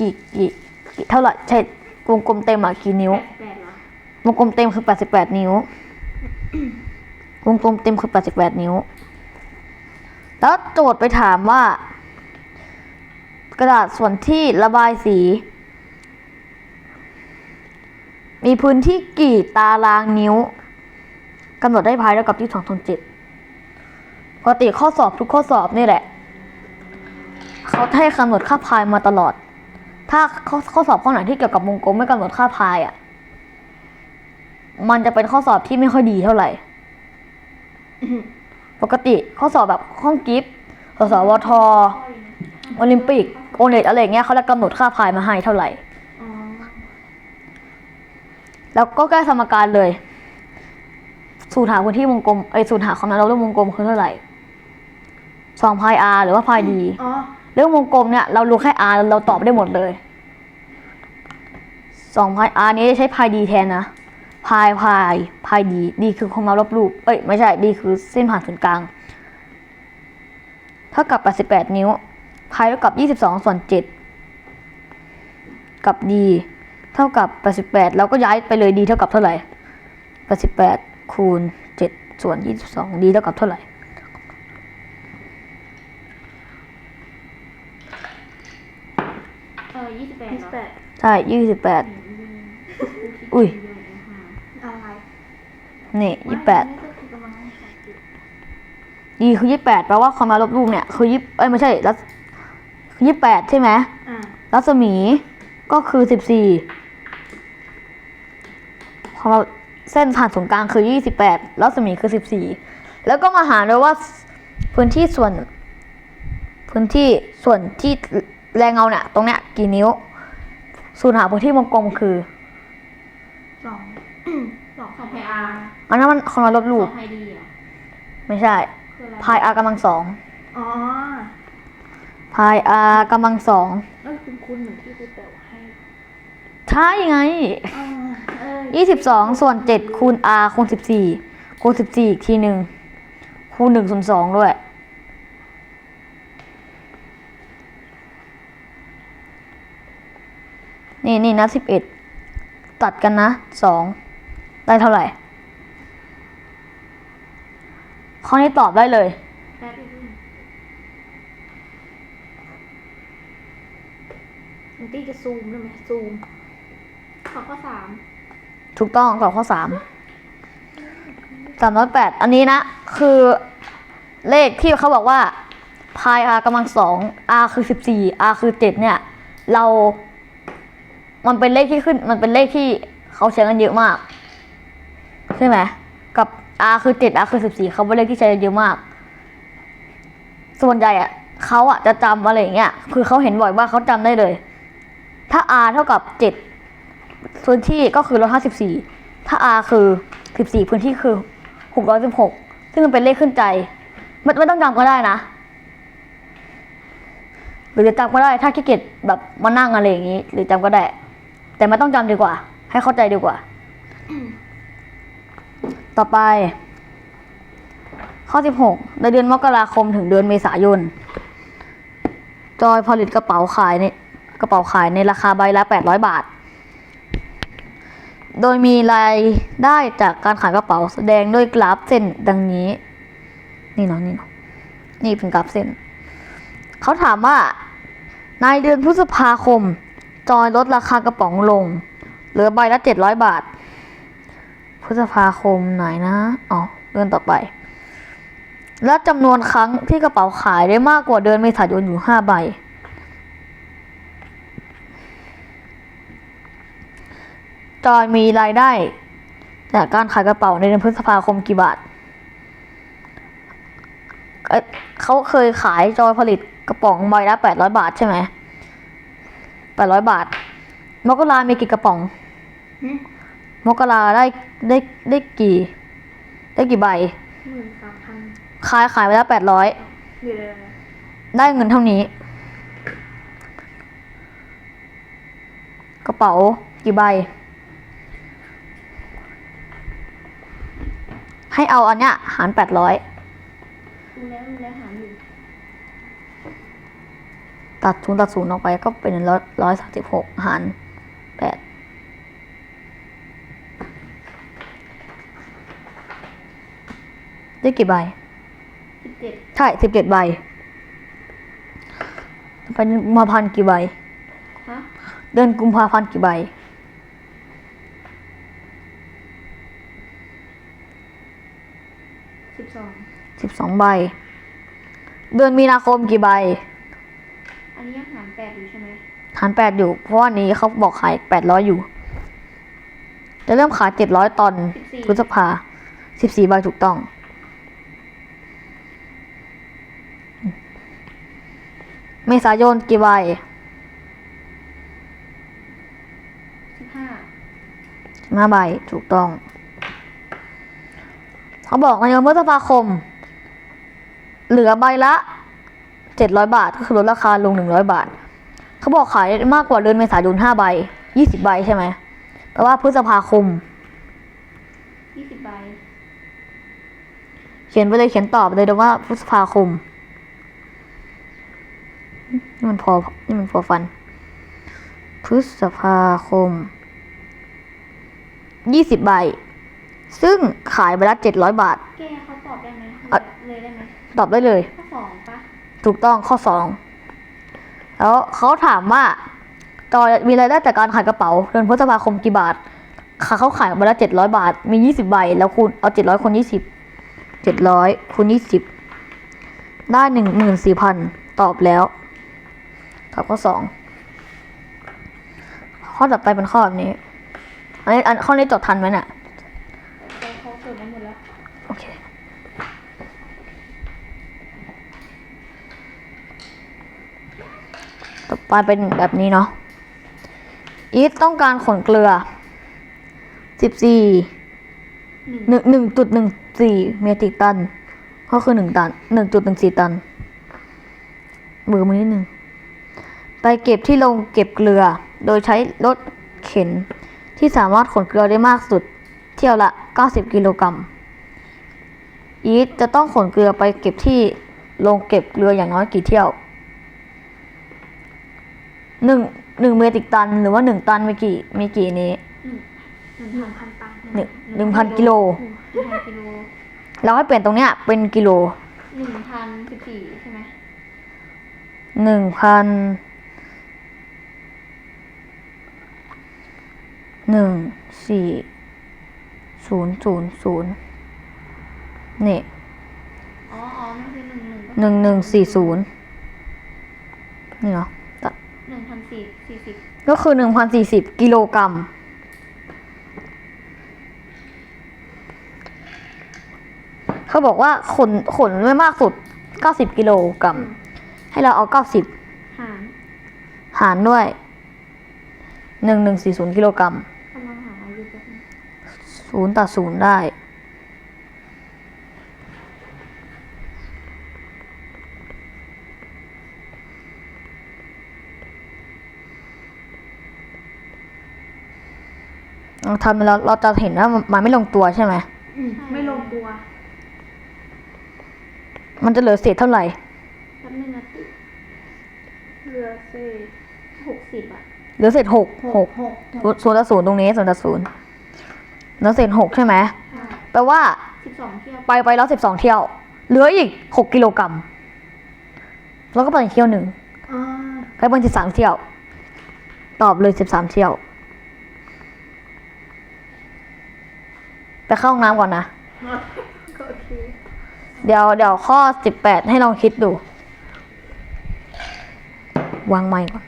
กี่กี่กี่เท่าไหร่ใช่วงกลมเต็มอะกี่นิ้วแปดแปดเหรอวงกลมเต็มคือ88นิ้ว วงกลมเต็มคือ88นิ้ว แล้วโจทย์ไปถามว่า กระดาษส่วนที่ระบายสี มีพื้นที่กี่ตารางนิ้วกำหนดได้ภายเท่ากับที่สองทนเจ็ดปกติข้อสอบทุกข้อสอบนี่แหละ เขาให้กำหนดค่าพายมาตลอด ถ้าข้อข้อสอบข้อไหนที่เกี่ยวกับวงกลมไม่กำหนดค่าพายอะ มันจะเป็นข้อสอบที่ไม่ค่อยดีเท่าไหร่ ปกติข้อสอบแบบห้องกิฟต์สสวท โอลิมปิก โอเน็ตอะไรอย่างเงี้ยเขาจะกำหนดค่าพายมาให้เท่าไหร่อ๋อแล้วก็แก้สมการเลย สูตรหาพื้นที่วงกลมไอยสูตรหาความยาวระดับวงกลมคือเท่าไหร่สองพาย r หรือว่าพาย d อ๋อ เรื่องวงกลมเนี่ย เรารู้แค่ r เราตอบได้หมดเลยสองพาย r นี้จะใช้พาย d แทนนะพายพายพาย d d คือความยาวรอบรูปเอ้ยไม่ใช่ d คือเส้นผ่านศูนย์กลางเท่ากับ 88 นิ้วพายเท่ากับ 22 ส่วน 7 กับ d เท่ากับ 88แล้วก็ย้ายไปเลย d เท่ากับเท่าไหร่ 88 คูณ 7 ส่วน 22 d เท่ากับเท่าไหร่ ออยี่สิบแปดยี่สิบแปดใช่ยี่สิบแปด อุ้ย อะไรนี่ยี่แปดนี่ก็คือกำลังให้สังเกตดีคือยี่แปดแปลว่าความยาวลบรูปเนี่ยคือยี่เอ้ยไม่ใช่รัศคือยี่แปดใช่ไหมอ่ารัศมีก็คือสิบสี่ความยาวเส้นผ่านศูนย์กลางคือยี่สิบแปดรัศมีคือสิบสี่แล้วก็มาหาด้วยว่าพื้นที่ส่วน พื้นที่ส่วนที่ แรงเงาเนี่ยตรงเนี้ยกี่นิ้วสูตรหาพื้นที่วงกลมคือสองสองสองพายอาร์อันนั้นมันความยาวลบสรูอปงพายดีอะไม่ใช่คืออะไรพาย r กำลังสองอ๋อพาย r กำลังสองเอ้ยคุณคุณเหมือนที่ครูแปลให้ใช่ไง อ่าเออยี่สิบสองส่วนเจ็ดคูณ r คูณสิบสี่คูณสิบสี่อีกทีหนึ่งคูณหนึ่งส่วนสองด้วย นี่นี่นะสิบเอ็ดตัดกันนะสองได้เท่าไหร่ ข้อนี้ตอบได้เลยแป๊บนึงมันตี้จะซูมได้ไหมซูมขอข้อสามถูกต้องตอบข้อสามสามร้อยแปดอันนี้นะ คือเลขที่เขาบอกว่าพาย r กำลังสอง r คือสิบสี่ r คือเจ็ดเนี่ย เรา มันเป็นเลขที่ขึ้น มันเป็นเลขที่เขาใช้กันเยอะมาก ใช่ไหมกับ r คือเจ็ด r คือสิบสี่เขาเป็นเลขที่ใช้กันเยอะมาก ส่วนใหญ่อะเขาอะจะจำอะไรอย่างเงี้ย คือเขาเห็นบ่อยว่าเขาจำได้เลย ถ้า r เท่ากับเจ็ดพื้นที่ก็คือร้อยห้าสิบสี่ถ้า R คือสิบสี่พื้นที่คือหกร้อยสิบหกซึ่งมันเป็นเลขขึ้นใจไม่ไม่ต้องจำก็ได้นะหรือจะจำก็ได้ถ้าขี้เกียจแบบมานั่งอะไรอย่างนี้ หรือจำก็ได้ แต่ไม่ต้องจำดีกว่า ให้เข้าใจดีกว่า ต่อไป ข้อสิบหกในเดือนมกราคมถึงเดือนเมษายน จอยผลิตกระเป๋าขายในกระเป๋าขายในราคาใบละแปดร้อยบาท โดยมีรายได้จากการขายกระเป๋าแสดงด้วยกราฟเส้นดังนี้ นี่เนาะนี่เนาะนี่เป็นกราฟเส้น เขาถามว่า ในเดือนพฤษภาคม จอยลดราคากระป๋องลง เหลือใบละเจ็ดร้อยบาท พฤษภาคมไหนนะ อ๋อ เดือนต่อไป และจำนวนครั้งที่กระเป๋าขายได้มากกว่าเดือนเมษายนอยู่ห้าใบ จอยมีรายได้ จากการขายกระเป๋าในเดือนพฤษภาคมกี่บาทเขาเคยขายจอยผลิตกระป๋องใบละแปดร้อยบาทใช่ไหม แปดร้อยบาท มกรามีกี่กระป๋องหึมกราได้ได้ได้กี่ ได้กี่ใบหมื่นสามพันขายขายไปแล้วแปดร้อยเดี๋ยวได้เงินเท่านี้ กระเป๋ากี่ใบ ให้เอาอันเนี้ยหารแปดร้อยดูแล้วดูแล้วหารอยู่ ตตัดศูนย์ตัดศูนย์ออกไปก็เป็นร้อยร้อยสามสิบหกหารแปดได้กี่ใบสิบเจ็ดใช่สิบเจ็ดใบเป็นกุมภาพันธ์กี่ใบ ฮะเดือนกุมภาพันธ์กี่ใบ สิบสองสิบสองใบ เดือนมีนาคมกี่ใบอันนี้ยังหาร แปดอยู่ใช่ไหมหารแปดอยู่ เพราะว่านี้เขาบอกขายแปดร้อยอยู่ จะเริ่มขายเจ็ดร้อยตอนพฤษภาสิบสี่ใบถูกต้องเมษายนกี่ใบสิบห้าห้าใบถูกต้อง เขาบอกในเดือนพฤษภาคม เหลือใบละเจ็ดร้อยบาท ก็คือลดราคาลงหนึ่งร้อยบาท เขาบอกขายมากกว่าเดือนเมษายนห้าใบยี่สิบใบใช่ไหมแปลว่าพฤษภาคมยี่สิบใบ เขียนไปเลยเขียนตอบเลยเดี๋ยวว่าพฤษภาคม นี่มันพอ นี่มันพอฟัน พฤษภาคมยี่สิบใบ ซึ่งขายใบละเจ็ดร้อยบาท แกเขาตอบได้ไหมอะเลยได้ไหมตอบได้เลย ข้อสองปะถูกต้องข้อสอง แล้วเขาถามว่าจอยมีรายได้จากการขายกระเป๋าเดือนพฤษภาคมกี่บาทค่ะเขาขายใบละเจ็ดร้อยบาท มียี่สิบใบ แล้วคูณเอาเจ็ดร้อยคูณยี่สิบเจ็ดร้อยคูณยี่สิบได้หนึ่งหมื่นสี่พันตอบแล้วตอบข้อสองข้อต่อไปเป็นข้อแบบนี้อันนี้อันข้อนี้จดทันไหมเนี่ย ต่อไปเป็นแบบนี้เนาะอีทต้องการขนเกลือสิบสี่หนึ่งหนึ่งจุดหนึ่งสี่เมตริกตัน ก็คือหนึ่งตันหนึ่งจุดหนึ่งสี่ตันเบือมือนิดหนึ่งไปเก็บที่โรงเก็บเกลือ โดยใช้รถเข็นที่สามารถขนเกลือได้มากสุด เที่ยวละเก้าสิบกิโลกรัมอีทจะต้องขนเกลือไปเก็บที่โรงเก็บเกลืออย่างน้อยกี่เที่ยว หนึ่งหนึ่งเมตริกตัน หรือว่าหนึ่งตันมีกี่มีกี่นี้หนึ่งหนึ่งพันตันหนึ่งหนึ่งพันกิโล หนึ่งพันกิโลเราให้เปลี่ยนตรงเนี้ยเป็นกิโลหนึ่งพันสิบสี่ใช่ไหมหนึ่งพันหนึ่งสี่ศูนย์ศูนย์ศูนย์นี่อ๋ออ๋อมันคือหนึ่งหนึ่งหนึ่งหนึ่งสี่ศูนย์นี่เหรอตัดหนึ่งพัน สี่สี่สิบก็คือหนึ่งพันสี่สิบกิโลกรัม เขาบอกว่าขนขนไม่มากสุดเก้าสิบกิโลกรัม ให้เราเอาเก้าสิบหารหารด้วยหนึ่งหนึ่งสี่ศูนย์กิโลกรัมกำลังหาอยู่แป๊บนึงศูนย์ต่อศูนย์ได้ ทำแล้วเราจะเห็นว่ามันไม่ลงตัวใช่ไหมไม่ลงตัวมันจะเหลือเศษเท่าไหร่แป๊บนึงนะติเหลือเศษหกสิบอะเหลือเศษหกหกหกศูนย์ต่อศูนย์ตรงนี้ศูนย์ต่อศูนย์เหลือเศษหกใช่ไหมแปลว่าสิบสองเที่ยวไปไปแล้วสิบสองเที่ยว เหลืออีกหกกิโลกรัมแล้วก็ไปอีกเที่ยวหนึ่งอ่าไปเป็นสิบสามเที่ยว ตอบเลยสิบสามเที่ยว ไปเข้าห้องน้ำก่อนนะก็โอเคเดี๋ยวเดี๋ยวข้อสิบแปดให้ลองคิดดู วางไมค์ก่อน